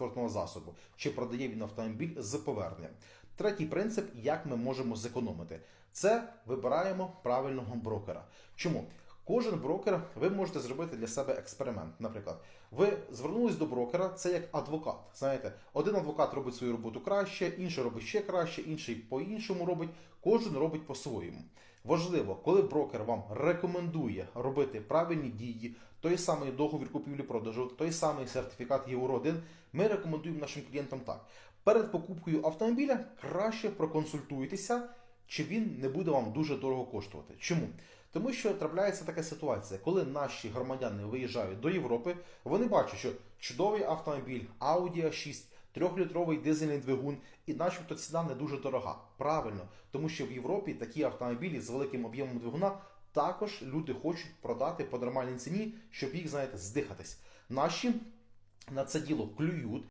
транспортного засобу, чи продає він автомобіль з поверненням. Третій принцип, як ми можемо зекономити, це вибираємо правильного брокера. Чому? Кожен брокер ви можете зробити для себе експеримент. Наприклад, ви звернулись до брокера, це як адвокат. Знаєте, один адвокат робить свою роботу краще, інший робить ще краще, інший по-іншому робить. Кожен робить по-своєму. Важливо, коли брокер вам рекомендує робити правильні дії, той самий договір купівлі-продажу, той самий сертифікат євро 1 ми рекомендуємо нашим клієнтам так. Перед покупкою автомобіля краще проконсультуйтеся, чи він не буде вам дуже дорого коштувати. Чому? Тому що трапляється така ситуація, коли наші громадяни виїжджають до Європи, вони бачать, що чудовий автомобіль Audi A6, трьохлітровий дизельний двигун, і начебто ціна не дуже дорога. Правильно, тому що в Європі такі автомобілі з великим об'ємом двигуна також люди хочуть продати по нормальній ціні, щоб їх, знаєте, здихатись. Наші на це діло клюють.